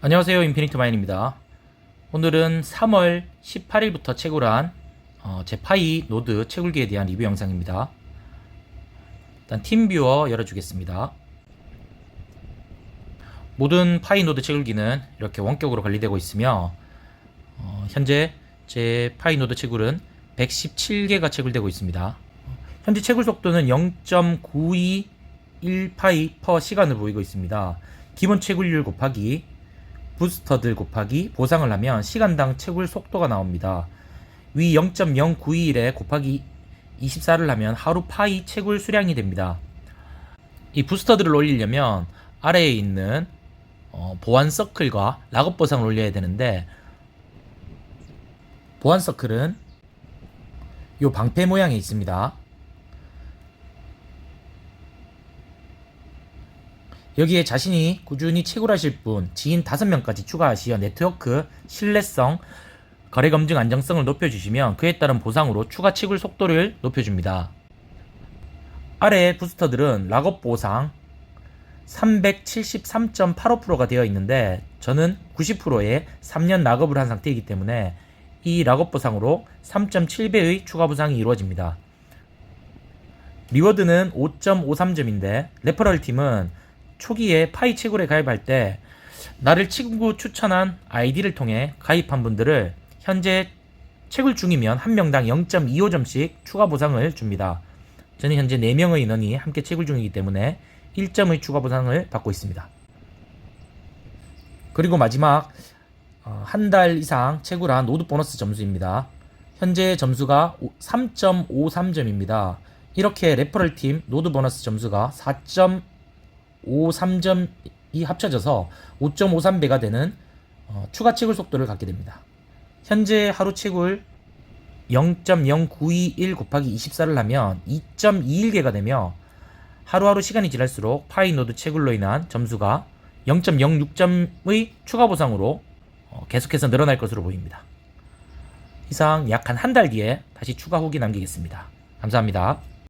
안녕하세요. 인피니트 마인입니다. 오늘은 3월 18일부터 채굴한 어, 제 파이 노드 채굴기에 대한 리뷰 영상입니다. 일단 팀뷰어 열어주겠습니다. 모든 파이 노드 채굴기는 이렇게 원격으로 관리되고 있으며 어, 현재 제 파이 노드 채굴은 117개가 채굴되고 있습니다. 현재 채굴 속도는 0.921파이 퍼 시간을 보이고 있습니다. 기본 채굴률 곱하기 부스터들 곱하기 보상을 하면 시간당 채굴 속도가 나옵니다. 위 0.0921에 곱하기 24를 하면 하루 파이 채굴 수량이 됩니다. 이 부스터들을 올리려면 아래에 있는 어, 보안 서클과 락업 보상을 올려야 되는데 보안 서클은 요 방패 모양에 있습니다. 여기에 자신이 꾸준히 채굴하실 분, 지인 5명까지 추가하시어 네트워크 신뢰성, 거래 검증 안정성을 높여주시면 그에 따른 보상으로 추가 채굴 속도를 높여줍니다. 아래 부스터들은 락업 보상 373.85%가 되어 있는데 저는 90%의 3년 락업을 한 상태이기 때문에 이 락업 보상으로 3.7배의 추가 보상이 이루어집니다. 리워드는 5.53점인데 레퍼럴 팀은 초기에 파이 채굴에 가입할 때 나를 친구 추천한 아이디를 통해 가입한 분들을 현재 채굴 중이면 한 명당 0.25점씩 추가 보상을 줍니다. 저는 현재 4명의 인원이 함께 채굴 중이기 때문에 1점의 추가 보상을 받고 있습니다. 그리고 마지막 한 달 이상 채굴한 노드 보너스 점수입니다. 현재 점수가 3.53점입니다. 이렇게 레퍼럴 팀 노드 보너스 점수가 4. 53점이 합쳐져서 5.53배가 되는 어, 추가 채굴 속도를 갖게 됩니다. 현재 하루 채굴 0.0921 곱하기 24를 하면 2.21개가 되며 하루하루 시간이 지날수록 파이 노드 채굴로 인한 점수가 0.06점의 추가 보상으로 어, 계속해서 늘어날 것으로 보입니다. 이상 약 한 한 달 뒤에 다시 추가 후기 남기겠습니다. 감사합니다.